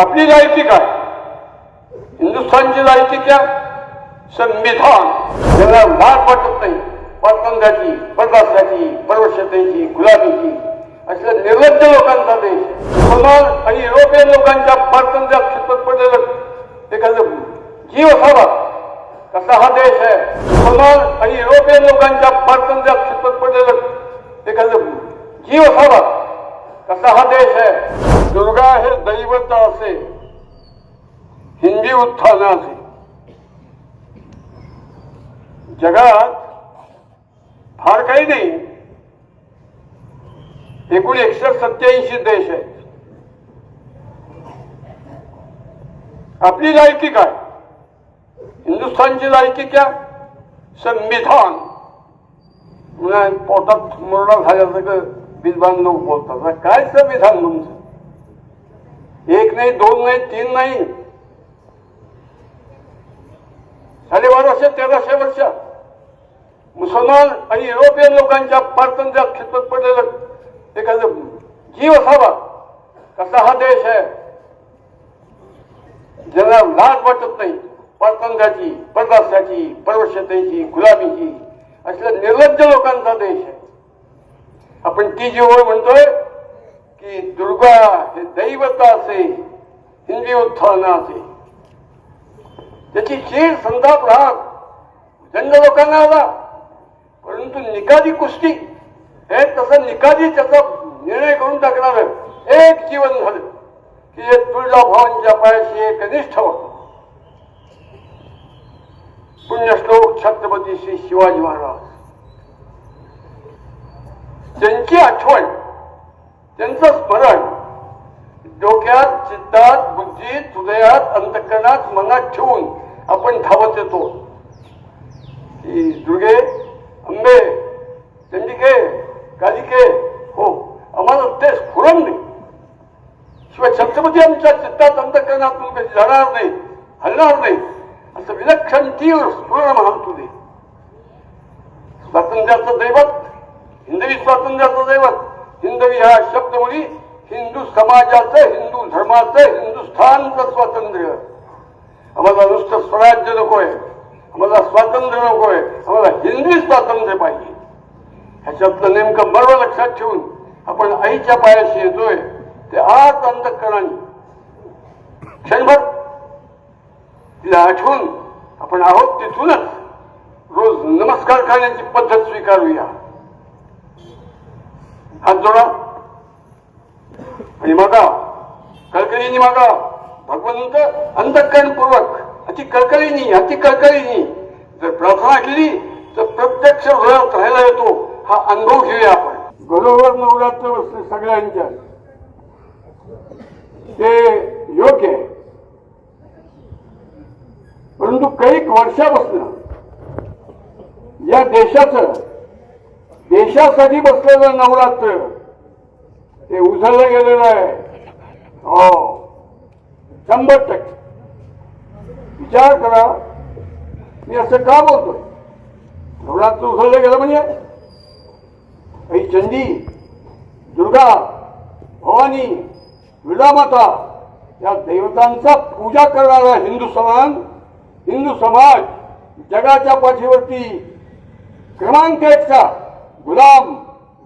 आपली जायती काय? हिंदुस्थानची जायती क्या? संविधान. ज्याला मार वाटत नाही स्वातंत्र्याची परदास्याची परवशतेची गुलामीची असल्या निर्लज्ज लोकांचा देश. मुसलमान आणि युरोपियन लोकांच्या स्वातंत्र्यात खितपत पडलेलं एखादं जीव असावा कसा हा देश आहे. मुसलमान आणि युरोपियन लोकांच्या स्वातंत्र्यात खितपत पडलेलं एखादं जीव असावा कसा हा देश आहे? दुर्गा हे दैवत असे. हिंदी उत्थान असे जगात फार काही नाही. एकूण एकशे सत्याऐंशी देश आहेत. आपली लायकी काय? हिंदुस्थानची लायकी क्या? संविधान. पोटात मुरडा झाल्यासारखं विद्वान लोक बोलतात आता काय संविधान तुमचं? एक नाही दोन नाही तीन नाही. साडेबाराशे तेराशे वर्ष. मुसलमान आणि युरोपियन लोकांच्या पारतंत्र्यात खितपत पडलेलं एखादं जीव असावा कसा हा देश आहे. ज्याला लाज वाटत नाही पारतंत्र्याची परदास्याची परवशतेची गुलामीची असल्या निर्लज्ज लोकांचा देश आहे. आपण ती जी ओळ म्हणतोय की दुर्गा हे दैवता असे हिंदी उत्थान असे. त्याची चीड संताप राग जंग लोकांना आला. परंतु निकादी कुस्ती हे तसं निकादी त्याचा निर्णय करून टाकणार एक जीवन झालं की जे तुळजाभवांच्या पायाशी एक कनिष्ठ होत. पुण्यश्लोक छत्रपती श्री शिवाजी महाराज. त्यांची आठवण त्यांचं स्मरण डोक्यात चित्तात बुद्धीत हृदयात अंतकरणात मनात ठेवून आपण धावत येतो. की दुर्गे अंबे चंडिके कालिके हो आम्हाला ते स्फुरण नाही. शिवाय छत्रपती आमच्या चित्तात अंतकरणातून कधी जाणार नाही हलणार नाही. असं विलक्षण तीव्र स्फुरण म्हणतो तुझे स्वातंत्र्याचं दैवत हिंदवी स्वातंत्र्याचं दैवत हिंदवी ह्या शब्दमुळी हिंदू समाजाचं हिंदू धर्माचं हिंदुस्थानचं स्वातंत्र्य. आम्हाला नुसतं स्वराज्य नकोय आम्हाला स्वातंत्र्य नकोय आम्हाला हिंदवी स्वातंत्र्य पाहिजे. ह्याच्यातलं नेमकं बरोबर लक्षात ठेवून आपण आईच्या पायाशी येतोय ते आत अंतकरणाने क्षणभर तिला आठवून आपण आहोत तिथूनच रोज नमस्कार करण्याची पद्धत स्वीकारूया. हात जोडा आणि मागा कळकळीने मागा भगवंत अंतकरणपूर्वक अति कळकळीने अति कळकळीने जर प्रार्थना केली तर प्रत्यक्ष हृदयात राहायला येतो हा अनुभव घेऊया आपण बरोबर नवरात्र बसले सगळ्यांच्या ते योग्य आहे परंतु काही वर्षापासून या देशाचं देशासाठी बसलेलं नवरात्र ते उझळलं गेलेलं आहे. हो. शंभर टक्के. विचार करा. मी असं का बोलतोय? नवरात्र उझळलं गेलं म्हणजे? आई चंडी दुर्गा भवानी विडामाता या देवतांचा पूजा करणारा हिंदू समाज हिंदू समाज जगाच्या पाठीवरती क्रमांक एकचा गुलाम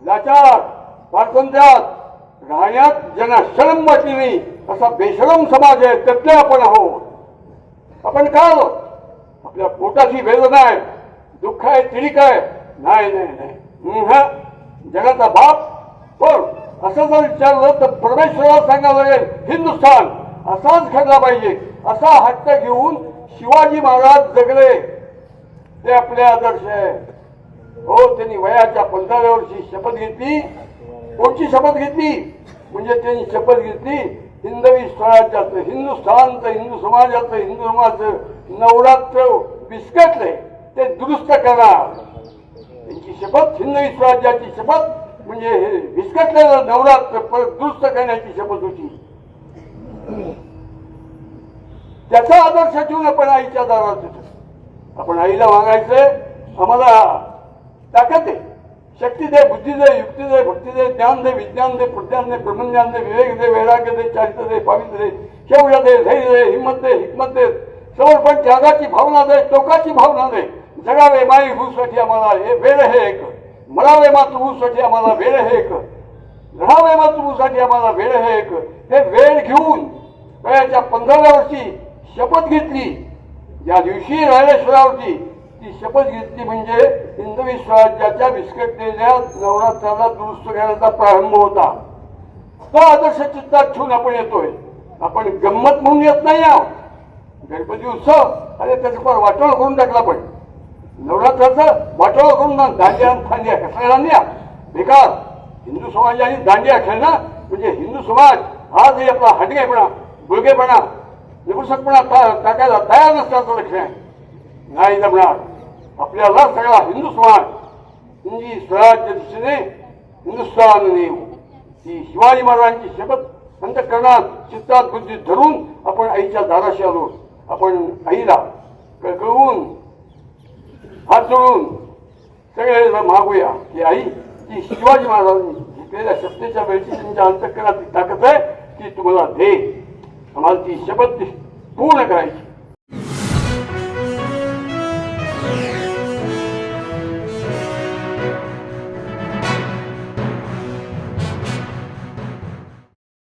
लाचार स्वातंत्र्यात राहण्यात ज्यांना शरम वाटली नाही असा बेशरम समाज आहे त्यातले आपण आहोत. आपण काय आहोत? आपल्या पोटाची वेदना आहे दुःख आहे तिडीक आहे. नाही नाही नाही. जगाचा बाप? पण असं जर विचारलं तर परमेश्वराला सांगावं लागेल हिंदुस्थान असाच घडला पाहिजे. असा हट्ट घेऊन शिवाजी महाराज जगले. ते आपले आदर्श आहे. हो त्यांनी वयाच्या पंधराव्या वर्षी शपथ घेतली. कोणची शपथ घेतली? म्हणजे त्यांनी शपथ घेतली हिंदवी स्वराज्याचं हिंदुस्थानचं हिंदू समाजाचं हिंदू समाजाचं नवरात्र विस्कटले ते दुरुस्त करणार. त्यांची शपथ हिंदवी स्वराज्याची शपथ म्हणजे हे विस्कटलेलं नवरात्र परत दुरुस्त करण्याची शपथ होती. त्याचा आदर्श ठेवून आपण आईच्या दारात आपण आईला मागायचंय आम्हाला ताकद दे शक्ती दे बुद्धी दे युक्ती दे भक्ती दे ज्ञान दे विज्ञान दे प्रज्ञान दे ब्रह्मज्ञान दे विवेक दे वैराग्य दे चारित्र दे पावित्र्य दे शौर्य दे धैर्य दे हिंमत दे हिकमत दे समर्पण त्यागाची भावना दे टोकाची भावना दे. जगावे माई भूसाठी आम्हाला हे वेळ हे एक. मरावे मातृभूसाठी आम्हाला वेळ हे एक. लढावे मातृभूसाठी आम्हाला वेळ हे एक. हे वेळ घेऊन वयाच्या पंधराव्या वर्षी शपथ घेतली. ज्या दिवशी रायरेश्वरावरती ती शपथ घेतली म्हणजे हिंदू विश्वराज्याच्या विस्कटलेल्या नवरात्राला दुरुस्त करण्याचा प्रारंभ होता. तो आदर्श चित्तात ठेवून आपण येतोय. आपण गंमत म्हणून येत नाही आहोत. गणपती उत्सव आणि त्याचं पण वाटोळ करून टाकला पण नवरात्राचं वाटोळ करून ना दांडिया आणि फांदिया कसल्या बेकार. हिंदू समाजाने दांडिया खेळणं म्हणजे हिंदू समाज आजही आपला हटकेपणा गुळगेपणा निपुसकपणा टाकायला तयार नसल्याचं लक्षण. आहे नाही जमणार. आपल्याला सगळा हिंदू समाज हिंदी स्वराज्य दिशेने हिंदुस्थान नेऊ. ही शिवाजी महाराजांची शपथ अंतकरणात चित्तात बुद्धी धरून आपण आईच्या दाराशी आलो. आपण आईला कळकळवून हात जोडून सगळे मागूया की आई की शिवाजी महाराजांनी घेतलेल्या शपथेच्या वेळची त्यांच्या अंतकरणात ताकद आहे ती तुम्हाला दे. आम्हाला ती शपथ पूर्ण करायची.